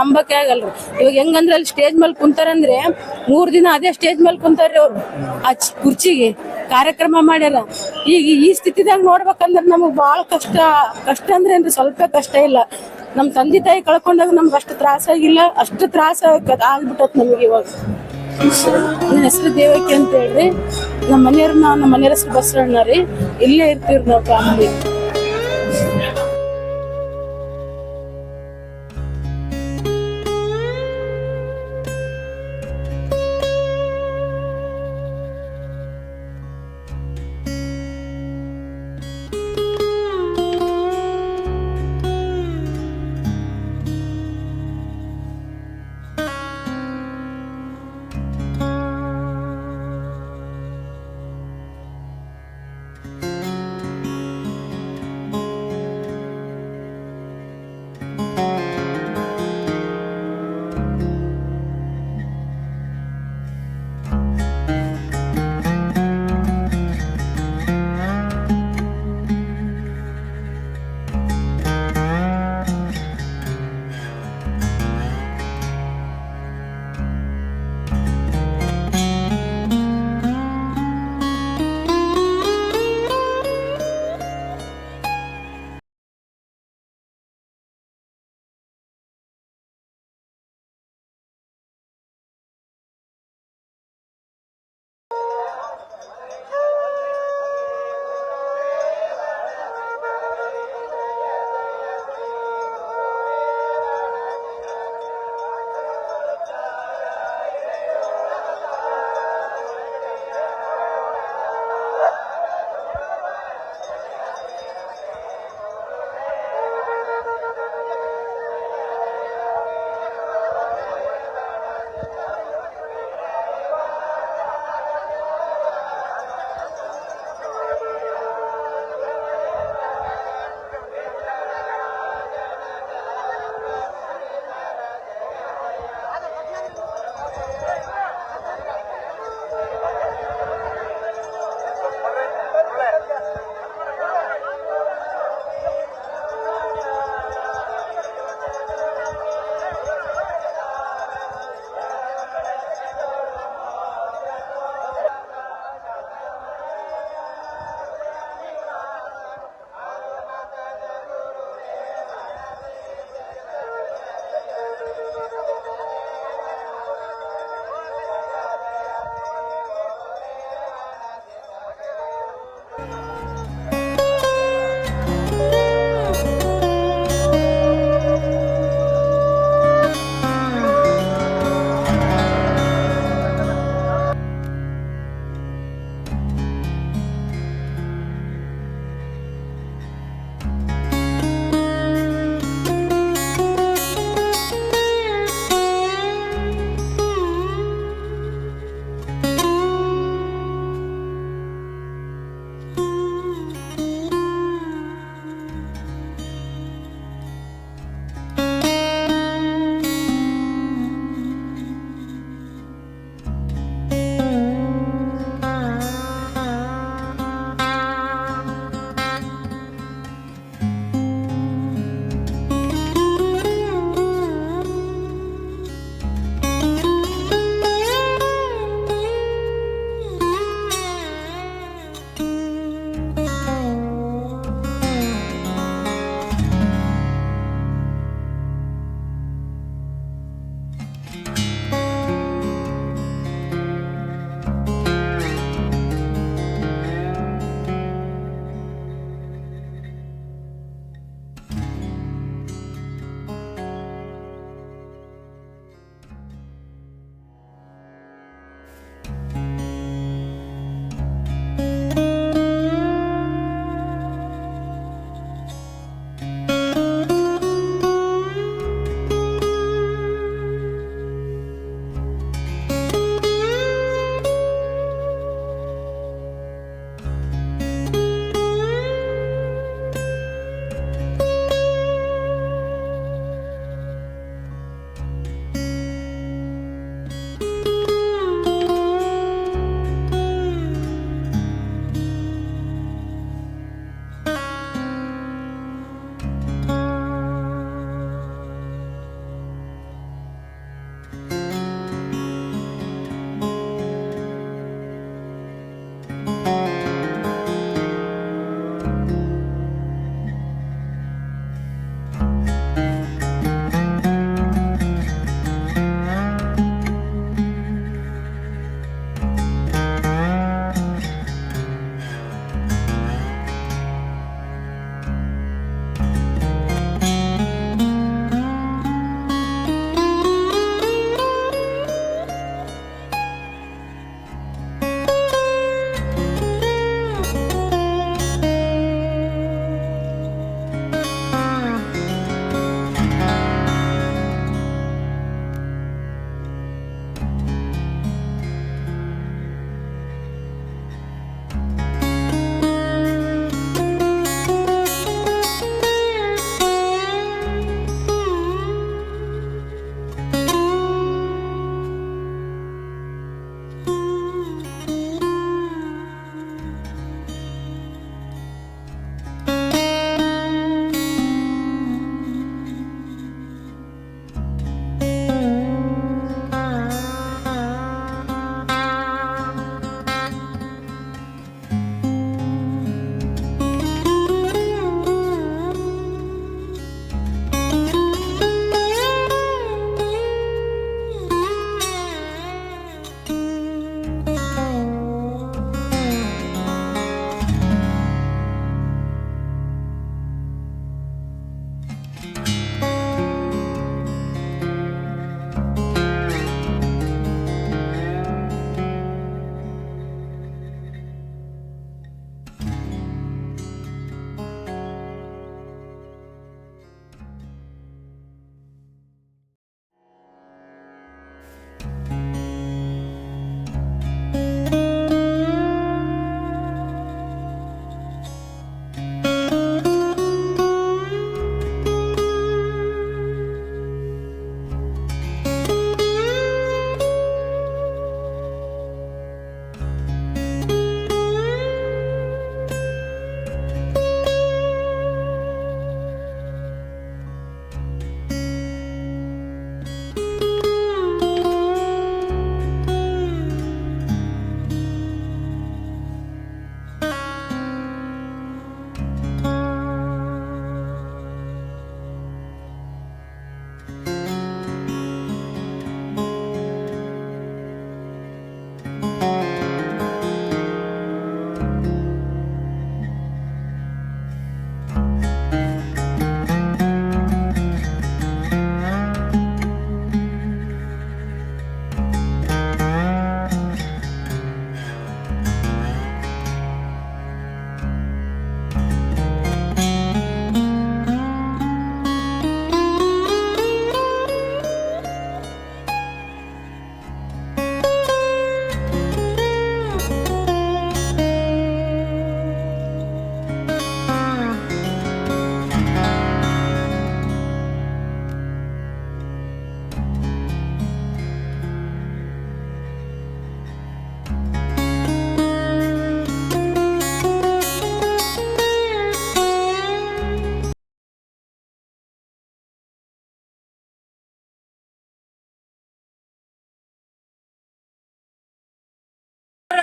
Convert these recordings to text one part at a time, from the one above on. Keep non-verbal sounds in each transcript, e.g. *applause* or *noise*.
ನಂಬಕ್ಕೆ ಆಗಲ್ರಿ. ಇವಾಗ ಹೆಂಗಂದ್ರೆ ಅಲ್ಲಿ ಸ್ಟೇಜ್ ಮೇಲೆ ಕುಂತಾರಂದ್ರೆ ಮೂರ್ ದಿನ ಅದೇ ಸ್ಟೇಜ್ ಮೇಲೆ ಕುಂತಾರ್ರಿ ಅವ್ರು. ಆ ಕುರ್ಚಿಗೆ ಕಾರ್ಯಕ್ರಮ ಮಾಡ್ಯಾರ. ಈಗ ಈ ಸ್ಥಿತಿದಾಗ ನೋಡ್ಬೇಕಂದ್ರೆ ನಮಗ್ ಬಹಳ ಕಷ್ಟ ಕಷ್ಟ ಅಂದ್ರೆ ಏನ್ರಿ ಸ್ವಲ್ಪ ಕಷ್ಟ ಇಲ್ಲ. ನಮ್ ತಂದೆ ತಾಯಿ ಕಳ್ಕೊಂಡಾಗ ನಮ್ಗೆ ಅಷ್ಟು ತ್ರಾಸ ಆಗಿಲ್ಲ, ಅಷ್ಟು ತ್ರಾಸ ಆಗ್ಬಿಟ್ಟತ್ ನಮ್ಗೆ ಇವಾಗ. ನನ್ನ ಹೆಸರು ದೇವಕಿ ಅಂತ ಹೇಳ್ರಿ ನಮ್ಮ ಮನೆಯವ್ರನ್ನ ನಮ್ಮ ಮನೆಯವ್ರ ಹೆಸರು ಬಸವಣ್ಣ ರೀ. ಇಲ್ಲೇ ಇರ್ತೀವ್ರಿ ನಾವು ಫ್ಯಾಮಿಲಿ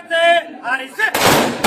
せー愛せ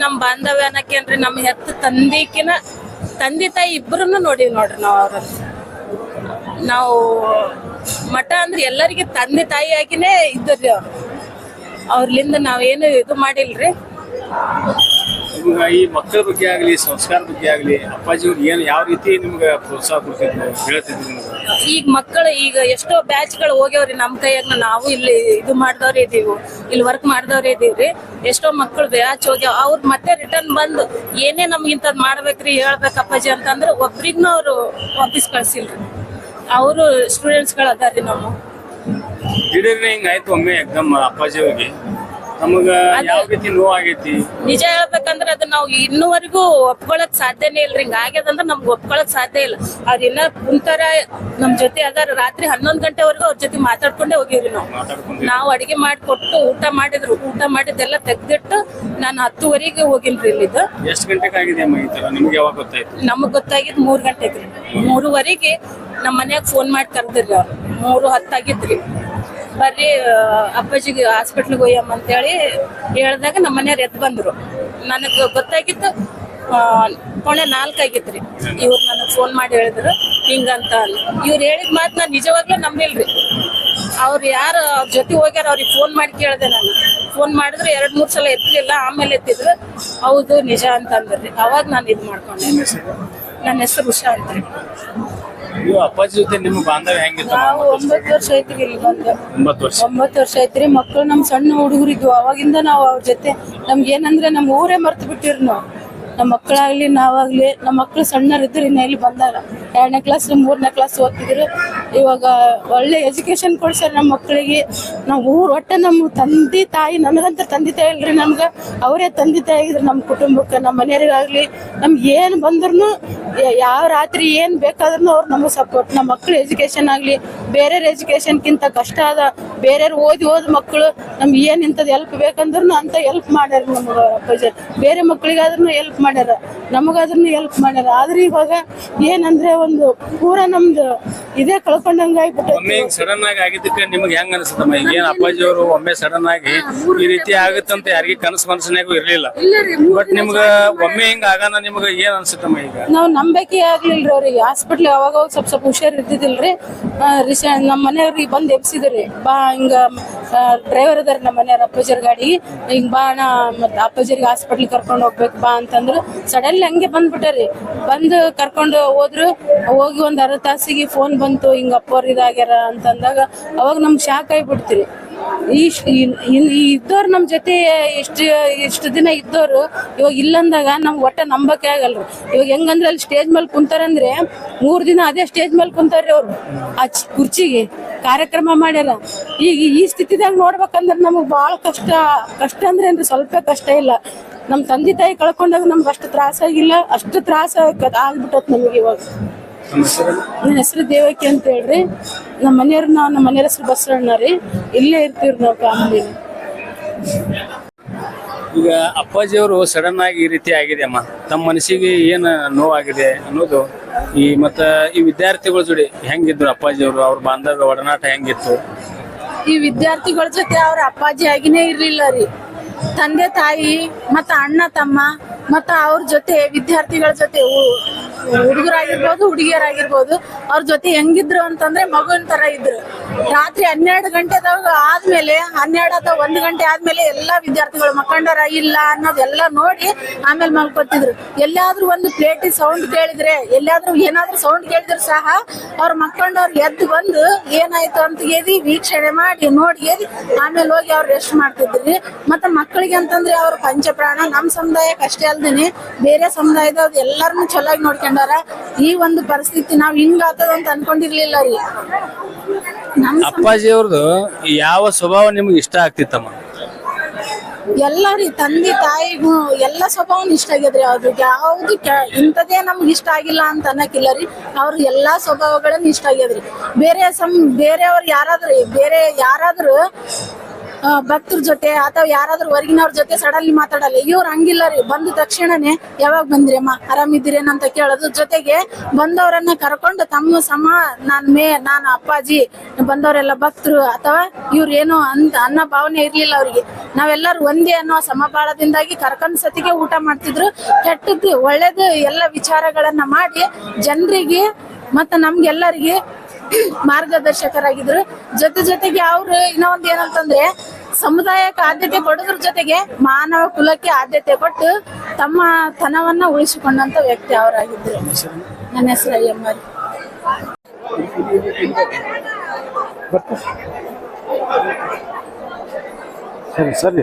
ನಮ್ ಬಾಂಧವ್ಯ ಅನ್ನಕೇನ್ರಿ ನಮ್ಮ ಹೆತ್ತ ತಂದಿಕಿನ ತಂದೆ ತಾಯಿ ಇಬ್ಬರನ್ನ ನೋಡಿವಿ ನೋಡ್ರಿ ನಾವು ಅವ್ರ ನಾವು ಮಠ ಅಂದ್ರೆ ಎಲ್ಲರಿಗೆ ತಂದೆ ತಾಯಿ ಆಗಿನೇ ಇದ್ದರಿ ಅವ್ರು. ಅವ್ರಲಿಂದ ನಾವೇನು ಇದು ಮಾಡಿಲ್ರಿ. ನಿಮ್ಗೆ ಈ ಮಕ್ಕಳ ಬಗ್ಗೆ ಆಗಲಿ ಸಂಸ್ಕಾರ ಬಗ್ಗೆ ಆಗಲಿ ಅಪ್ಪಾಜಿ ಅವ್ರು ಏನು ಯಾವ ರೀತಿ ನಿಮ್ಗೆ ಪ್ರೋತ್ಸಾಹ ಕೊಡ್ತಿದ್ರು ಹೇಳ್ತಿದ್ರು ನಿಮ್ಗೆ? ಈಗ ಮಕ್ಕಳು ಈಗ ಎಷ್ಟೋ ಬ್ಯಾಚ್ಗಳು ಹೋಗ್ಯಾವ್ರಿ ನಮ್ಮ ಕೈಯಾಗ ನಾವು ಇಲ್ಲಿ ಇದು ಮಾಡ್ದವ್ರೆ ಇದೀವಿ ಇಲ್ಲಿ ವರ್ಕ್ ಮಾಡ್ದವ್ರೆ ಇದೀವ್ರಿ ಎಷ್ಟೋ ಮಕ್ಕಳು ಬ್ಯಾಚ್ ಹೋಗ್ಯಾವ. ಅವ್ರು ಮತ್ತೆ ರಿಟರ್ನ್ ಬಂದು ಏನೇ ನಮ್ಗೆ ಇಂಥದ್ ಮಾಡ್ಬೇಕ್ರಿ ಹೇಳ್ಬೇಕು ಅಪ್ಪಾಜಿ ಅಂತಂದ್ರೆ ಒಬ್ರಿಗ್ನೂ ಅವರು ವಾಪಸ್ ಕಳ್ಸಿಲ್ರಿ. ಅವರು ಸ್ಟೂಡೆಂಟ್ಸ್ಗಳು ಅದಾರ್ರಿ ನಮ್ಮ. ನಾವು ಹಿಂಗ್ ಆಯ್ತು ಒಮ್ಮೆ ಎಕ್ದಮ್ ಅಪ್ಪಾಜಿ ಅವ್ರಿಗೆ. ನಮಗ ಯಾವ ರೀತಿ ನೋವಾಗೈತಿ? ನಿಜ ಹೇಳ್ಬೇಕಂದ್ರೆ ಅದನ್ನ ನಾವು ಇನ್ನುವರೆಗೂ ಒಪ್ಕೊಳಕ್ ಸಾಧ್ಯನೇ ಇಲ್ರಿ. ಹಿಂಗ ಆಗ್ಯದಂದ್ರೆ ನಮ್ಗ್ ಒಪ್ಕೊಳಕ್ ಸಾಧ್ಯ ಇಲ್ಲ. ಅವ್ರ ಇನ್ನ ಕುಂತಾರ ನಮ್ ಜೊತೆ ಅದಾರ. ರಾತ್ರಿ ಹನ್ನೊಂದ್ ಗಂಟೆವರೆಗೂ ಅವ್ರ ಜೊತೆ ಮಾತಾಡ್ಕೊಂಡೇ ಹೋಗಿವ್ರಿ ನಾವು. ನಾವ್ ಅಡಿಗೆ ಮಾಡಿಕೊಟ್ಟು ಊಟ ಮಾಡಿದ್ರು. ಊಟ ಮಾಡಿದ್ದೆಲ್ಲ ತೆಗ್ದಿಟ್ಟು ನಾನು ಹತ್ತುವರೆಗೆ ಹೋಗಿನ್ರಿ ಇಲ್ಲಿದ್ದು ಎಷ್ಟು ಗಂಟೆಗೆ ಆಗಿದೆ ಅಮ್ಮ ಈ ತರ? ನಿಮ್ಗೆ ಯಾವಾಗ ಗೊತ್ತಾಯ್ತು? ನಮಗ್ ಗೊತ್ತಾಗಿದ್ ಮೂರ್ ಗಂಟೆ ಮೂರುವರೆಗೆ ನಮ್ಮ ಮನ್ಯಾಗ ಫೋನ್ ಮಾಡಿ ಕರ್ದಿರ್ರಿ ಅವ್ರು. ಮೂರು ಹತ್ತಾಗಿದ್ರಿ. ಬರ್ರಿ ಅಪ್ಪಾಜಿಗೆ ಹಾಸ್ಪಿಟ್ಲಿಗೆ ಹೋಯಮ್ಮ ಅಂತೇಳಿ ಹೇಳಿದಾಗ ನಮ್ಮ ಮನೆಯವ್ರು ಎದ್ದು ಬಂದ್ರು. ನನಗೆ ಗೊತ್ತಾಗಿತ್ತು ಕೊನೆ ಪೌಣೆ ನಾಲ್ಕು ಆಗಿತ್ರಿ. ಇವ್ರು ನನಗೆ ಫೋನ್ ಮಾಡಿ ಹೇಳಿದ್ರು, ಹಿಂಗಂತ ಇವ್ರು ಹೇಳಿದ ಮಾತು ನಾನು ನಿಜವಾಗ್ಲೂ ನಂಬಿಲ್ರಿ. ಅವ್ರು ಯಾರು ಅವ್ರ ಜೊತೆ ಹೋಗ್ಯಾರ ಅವ್ರಿಗೆ ಫೋನ್ ಮಾಡಿ ಕೇಳಿದೆ ನಾನು. ಫೋನ್ ಮಾಡಿದ್ರೆ ಎರಡು, ಮೂರು ಸಲ ಎತ್ತಲಿಲ್ಲ ಆಮೇಲೆ ಎತ್ತಿದ್ರು. ಹೌದು, ನಿಜ ಅಂತ ಅಂದ್ರಿ. ಅವಾಗ ನಾನು ಇದು ಮಾಡ್ಕೊಂಡೆ. ನನ್ನ ಹೆಸರು ಉಷಾ ಅಂತ್ರಿ. ನೀವು ಅಪ್ಪಾಜಿ ಜೊತೆ ನಿಮ್ಮ ಬಾಂಧವ್ಯ ಹೆಂಗಿತ್ತು ನಾವು ಒಂಬತ್ತು ವರ್ಷ ಐತ್ರಿ ಇಲ್ಲಿ ಬಂದು. ಒಂಬತ್ತು ವರ್ಷ. ಒಂಬತ್ತು ವರ್ಷ ಐತ್ರಿ ಮಕ್ಕಳು ನಮ್ ಸಣ್ಣ ಹುಡುಗರಿದ್ವು. ಅವಾಗಿಂದ ನಾವು ಅವ್ರ ಜೊತೆ ನಮ್ಗೆ ಏನಂದ್ರೆ ನಮ್ಮ ಊರೇ ಮರ್ತು ಬಿಟ್ಟಿರಿ ನಾವು. ನಮ್ಮ ಮಕ್ಕಳಾಗ್ಲಿ ನಾವಾಗ್ಲಿ ನಮ್ಮ ಮಕ್ಕಳು ಸಣ್ಣರಿದ್ರು ಇನ್ನ ಇಲ್ಲಿ ಬಂದಾರ? ಎರಡನೇ ಕ್ಲಾಸ್ ಮೂರನೇ ಕ್ಲಾಸ್ ಓದ್ತಿದ್ರು. ಇವಾಗ ಒಳ್ಳೆ ಎಜುಕೇಶನ್ ಕೊಡ್ಸ್ಯಾರ ನಮ್ಮ ಮಕ್ಕಳಿಗೆ ನಾವು ಊರು ಒಟ್ಟ ನಮ್ಮ ತಂದೆ ತಾಯಿ ನನಗಂತ ತಂದೆ ತಾಯಿ ಇಲ್ರಿ ನಮ್ಗೆ. ಅವರೇ ತಂದೆ ತಾಯಿ ಆಗಿದ್ರು ನಮ್ಮ ಕುಟುಂಬಕ್ಕೆ ನಮ್ಮ ಮನೆಯವ್ರಿಗಾಗ್ಲಿ. ನಮ್ಗೆ ಏನು ಬಂದ್ರು ಯಾವ ರಾತ್ರಿ ಏನ್ ಬೇಕಾದ್ರೂ ಅವ್ರು ನಮಗೆ ಸಪೋರ್ಟ್ ನಮ್ಮ ಮಕ್ಳು ಎಜುಕೇಶನ್ ಆಗ್ಲಿ ಬೇರೆ ಎಜುಕೇಶನ್ಕಿಂತ ಕಷ್ಟ ಅದ ಬೇರೆಯವ್ರು ಓದಿ ಓದ್ ಮಕ್ಕಳು ನಮ್ಗೆ ಏನ್ ಇಂಥದ್ದು ಹೆಲ್ಪ್ ಬೇಕಂದ್ರೂ ಅಂತ ಹೆಲ್ಪ್ ಮಾಡ್ಯಾರ ನಮ್ಗೆ ಅಪ್ಪಾಜಿ. ಬೇರೆ ಮಕ್ಕಳಿಗಾದ್ರೂ ಹೆಲ್ಪ್ ಮಾಡ್ಯಾರ ನಮಗಾದ್ರೂ ಹೆಲ್ಪ್ ಮಾಡ್ಯಾರ. ಆದ್ರೆ ಇವಾಗ ಏನಂದ್ರೆ ಒಂದು ಪೂರ ನಮ್ದು ಇದೇ ಕಳ್ಕೊಂಡಂಗ ಸಡನ್ ಆಗಿ ಆಗಿದ್ದಕ್ಕೆ ನಿಮ್ಗೆ ಹೆಂಗ್ ಅನ್ಸುತ್ತಮ್ಮ ಈಗ ಏನ್ ಅಪ್ಪಾಜಿ ಅವರು ಒಮ್ಮೆ ಸಡನ್ ಆಗಿ ಈ ರೀತಿ ಆಗುತ್ತಂತ ಯಾರಿಗೆ ಕನಸು ಮನಸ್ಸಿನಾಗೂ ಇರ್ಲಿಲ್ಲ. ಬಟ್ ನಿಮ್ಗ ಒಮ್ಮೆ ಹಿಂಗ ಆಗಾನ ನಿಮ್ಗ ಏನ್ ಅನ್ಸುತ್ತಮ್ಮ ಈಗ? ನಾವು ನಂಬಿಕೆ ಆಗ್ಲಿಲ್ರಿ ಅವ್ರಿಗೆ ಹಾಸ್ಪಿಟ್ಲ್ ಅವಾಗ ಅವಾಗ ಸ್ವಲ್ಪ ಸ್ವಲ್ಪ ಹುಷಾರ್ ಇದ್ದಿದ್ದಿಲ್ರಿ ರೀಸೆಂಟ್ ನಮ್ಮ ಮನೆಯವ್ರಿಗೆ ಬಂದು ಎಬ್ಸಿದ್ರಿ. ಬಾ, ಹಿಂಗ ಡ್ರೈವರ್ ಅದಾರ ನಮ್ಮ ಮನೆಯವ್ರ ಅಪ್ಪಜರ್ ಗಾಡಿ ಹಿಂಗ್ ಬಾ ನಾ ಮತ್ ಅಪ್ಪಜರಿಗೆ ಹಾಸ್ಪಿಟ್ಲ್ ಕರ್ಕೊಂಡು ಹೋಗ್ಬೇಕು, ಬಾ ಅಂತಂದ್ರು. ಸಡನ್ಲಿ ಹಂಗೆ ಬಂದ್ಬಿಟ್ಟಾರಿ. ಬಂದು ಕರ್ಕೊಂಡು ಹೋದ್ರು. ಹೋಗಿ ಒಂದ್ ಅರ್ಧ ತಾಸಿಗೆ ಫೋನ್ ಬಂತು, ಹಿಂಗ ಅಪ್ಪವ್ರ ಇದಾಗ್ಯಾರ ಅಂತಂದಾಗ ಅವಾಗ ನಮ್ಗೆ ಶಾಕ್ ಆಗಿಬಿಡ್ತೀರಿ. ಇಷ್ಟ್ ಇದ್ದವ್ರು ನಮ್ಮ ಜೊತೆ ಎಷ್ಟು ಎಷ್ಟು ದಿನ ಇದ್ದವ್ರು ಇವಾಗ ಇಲ್ಲಂದಾಗ ನಮ್ಗೆ ಒಟ್ಟ ನಂಬಕ್ಕೆ ಆಗಲ್ರಿ. ಇವಾಗ ಹೆಂಗಂದ್ರೆ ಅಲ್ಲಿ ಸ್ಟೇಜ್ ಮೇಲೆ ಕುಂತಾರಂದ್ರೆ ಮೂರು ದಿನ ಅದೇ ಸ್ಟೇಜ್ ಮೇಲೆ ಕುಂತಾರ್ರಿ ಅವ್ರು. ಆ ಕುರ್ಚಿಗೆ ಕಾರ್ಯಕ್ರಮ ಮಾಡ್ಯಾರ. ಈಗ ಈ ಸ್ಥಿತಿದಾಗ ನೋಡ್ಬೇಕಂದ್ರೆ ನಮಗೆ ಭಾಳ ಕಷ್ಟ ಕಷ್ಟ ಅಂದ್ರೆ ಏನ್ರಿ ಸ್ವಲ್ಪ ಕಷ್ಟ ಇಲ್ಲ. ನಮ್ಮ ತಂದೆ ತಾಯಿ ಕಳ್ಕೊಂಡಾಗ ನಮ್ಗೆ ಅಷ್ಟು ತ್ರಾಸಾಗಿಲ್ಲ ಅಷ್ಟು ತ್ರಾಸ ಆಗ್ಬಿಟ್ಟತ್ ನಮಗೆ ಇವಾಗ. ನನ್ನ ಹೆಸರು ದೇವಕಿ ಅಂತ ಹೇಳ್ರಿ. ನಮ್ಮ ಮನೆಯವ್ರು ನಾವು ನಮ್ಮ ಮನೆಯವ್ರ ಹೆಸರು ಬಸವಣ್ಣ ರೀ. ಇಲ್ಲೇ ಇರ್ತೀವಿ ನಾವು ಫ್ಯಾಮಿಲಿ ಈಗ ಅಪ್ಪಾಜಿ ಅವರು ಸಡನ್ ಆಗಿ ಈ ರೀತಿ ಆಗಿದೆ ಅಮ್ಮ. ತಮ್ಮ ಮನಸ್ಸಿಗೆ ಏನು ನೋವಾಗಿದೆ ಅನ್ನೋದು ಈ ಮತ್ತ ಈ ವಿದ್ಯಾರ್ಥಿಗಳ ಜೋಡಿ ಹೆಂಗಿದ್ರು ಅಪ್ಪಾಜಿ ಅವರು ಅವ್ರ ಬಾಂಧವ್ಯ ಒಡನಾಟ ಹೆಂಗಿತ್ತು? ಈ ವಿದ್ಯಾರ್ಥಿಗಳ ಜೊತೆ ಅವ್ರ ಅಪ್ಪಾಜಿ ಆಗಿನೇ ಇರ್ಲಿಲ್ಲ ರೀ. ತಂದೆ ತಾಯಿ ಮತ್ತ ಅಣ್ಣ ತಮ್ಮ ಮತ್ತ ಅವ್ರ ಜೊತೆ ವಿದ್ಯಾರ್ಥಿಗಳ ಜೊತೆ ಹುಡುಗರಾಗಿರ್ಬೋದು, ಹುಡುಗಿಯರಾಗಿರ್ಬೋದು, ಅವ್ರ ಜೊತೆ ಹೆಂಗಿದ್ರು ಅಂತಂದ್ರೆ ಮಗುವಿನ ತರ ಇದ್ರು. ರಾತ್ರಿ ಹನ್ನೆರಡು ಗಂಟೆದಾಗ ಆದ್ಮೇಲೆ, ಹನ್ನೆರಡು ಅಥವಾ ಒಂದ್ ಗಂಟೆ ಆದ್ಮೇಲೆ ಎಲ್ಲಾ ವಿದ್ಯಾರ್ಥಿಗಳು ಮಕ್ಕಂಡರ ಇಲ್ಲ ಅನ್ನೋದೆಲ್ಲ ನೋಡಿ ಆಮೇಲೆ ಮಲ್ಕೊತಿದ್ರು ಎಲ್ಲಾದ್ರೂ ಒಂದು ಪ್ಲೇಟ್ ಸೌಂಡ್ ಕೇಳಿದ್ರೆ ಎಲ್ಲಾದ್ರೂ ಏನಾದ್ರೂ ಸೌಂಡ್ ಕೇಳಿದ್ರು ಸಹ ಅವ್ರ ಮಕ್ಕಂಡವ್ರು ಎದ್ದು ಬಂದು ಏನಾಯ್ತು ಅಂತ ಹೇಳಿ ವೀಕ್ಷಣೆ ಮಾಡಿ, ನೋಡಿ ಹೇಳಿ ಆಮೇಲೆ ಹೋಗಿ ಅವ್ರು ರೆಸ್ಟ್ ಮಾಡ್ತಿದ್ರಿ. ಮತ್ತೆ ಮಕ್ಕಳಿಗೆ ಅಂತಂದ್ರೆ ಅವ್ರ ಪಂಚಪ್ರಾಣ, ನಮ್ ಸಮುದಾಯಕ್ಕೆ ಅಷ್ಟೇ ಅಲ್ದೇನೆ ಬೇರೆ ಸಮುದಾಯದವ್ರು ಎಲ್ಲರನ್ನು ಚೆನ್ನಾಗಿ ನೋಡ್ಕೊಂಡಾರ ಈ ಒಂದು ಪರಿಸ್ಥಿತಿ ನಾವ್ ಹಿಂಗ ಆತದ ಅಂತ ಅನ್ಕೊಂಡಿರ್ಲಿಲ್ಲ ರೀ. ನಮ್ ಅಪ್ಪಾಜಿ ಅವ್ರದ್ದು ಯಾವ ಸ್ವಭಾವ ನಿಮ್ಗೆ ಇಷ್ಟ ಆಗ್ತಿತ್ತಮ್ಮ? ಎಲ್ಲ ರೀ ತಂದೆ ತಾಯಿಗೂ ಎಲ್ಲ ಸ್ವಭಾವ ಇಷ್ಟ ಆಗ್ಯದ್ರಿ ಅವ್ರಿಗೆ ಯಾವ್ದು ಇಂಥದೇ ನಮ್ಗೆ ಇಷ್ಟ ಆಗಿಲ್ಲ ಅಂತ ಅನ್ನಕ್ಕಿಲ್ಲ ರೀ. ಅವ್ರ ಎಲ್ಲಾ ಸ್ವಭಾವಗಳನ್ನ ಇಷ್ಟ ಆಗ್ಯದ್ರಿ ಬೇರೆ ಸಮ ಬೇರೆಯವ್ರು ಯಾರಾದ್ರೂ ಬೇರೆ ಯಾರಾದ್ರೂ ಭಕ್ತರ ಜೊತೆ ಅಥವಾ ಯಾರಾದ್ರೂ ಹೊರಗಿನವ್ರ ಜೊತೆ ಸಡನ್ಲಿ ಮಾತಾಡಲ್ಲ. ಇವ್ರು ಹಂಗಿಲ್ಲ ರೀ. ಬಂದ ತಕ್ಷಣನೇ ಯಾವಾಗ ಬಂದ್ರಿ ಅಮ್ಮ? ಆರಾಮಿದ್ದೀರೇನಂತ ಕೇಳೋದು. ಜೊತೆಗೆ ಬಂದವರನ್ನ ಕರ್ಕೊಂಡು ತಮ್ಮ ಸಮ, ನಾನ್ ಮೇ, ನಾನು ಅಪ್ಪಾಜಿ, ಬಂದವರೆಲ್ಲ ಭಕ್ತರು ಅಥವಾ ಇವ್ರು ಏನು ಅಂತ ಅನ್ನೋ ಭಾವನೆ ಇರ್ಲಿಲ್ಲ ಅವ್ರಿಗೆ. ನಾವೆಲ್ಲರೂ ಒಂದೇ ಅನ್ನೋ ಸಮಬಾಳದಿಂದಾಗಿ ಕರ್ಕೊಂಡ್ ಸತಿಗೆ ಊಟ ಮಾಡ್ತಿದ್ರು. ಕೆಟ್ಟದ್ದು, ಒಳ್ಳೇದು ಎಲ್ಲ ವಿಚಾರಗಳನ್ನ ಮಾಡಿ ಜನರಿಗೆ ಮತ್ತ ನಮ್ಗೆಲ್ಲರಿಗೆ *coughs* ಮಾರ್ಗದರ್ಶಕರಾಗಿದ್ರು. ಜೊತೆ ಜೊತೆಗೆ ಅವ್ರು ಇನ್ನೊಂದ್ ಏನಂತಂದ್ರೆ, ಸಮುದಾಯಕ್ಕೆ ಆದ್ಯತೆ ಕೊಡೋದ್ರ ಜೊತೆಗೆ ಮಾನವ ಕುಲಕ್ಕೆ ಆದ್ಯತೆ ಕೊಟ್ಟು ತಮ್ಮ ತನವನ್ನ ಉಳಿಸಿಕೊಂಡಂತ ವ್ಯಕ್ತಿ ಅವರಾಗಿದ್ರು. ನನ್ನ ಹೆಸರು ಅಯ್ಯಮ್ಮರಿ ಸರಿ ಸರಿ.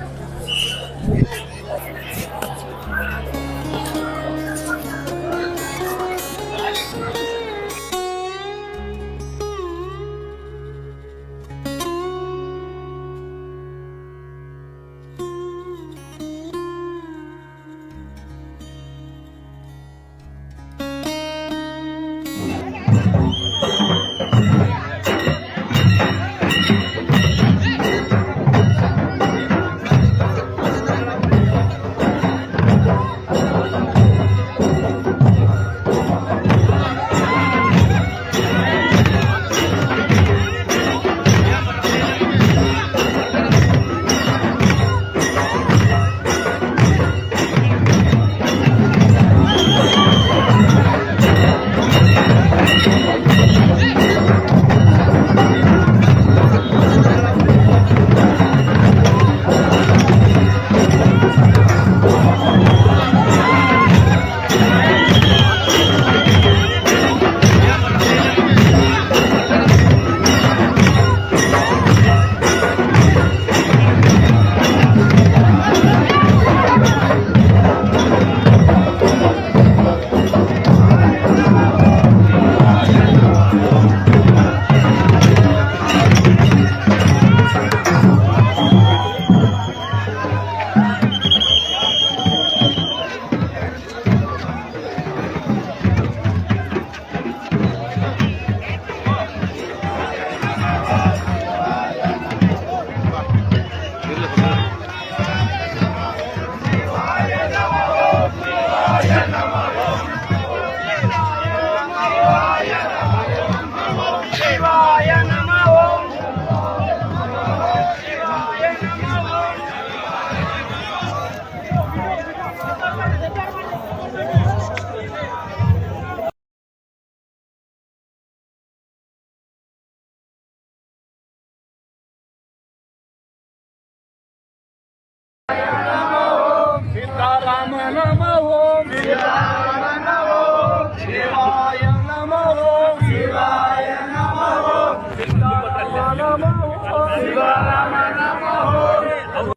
Hallelujah.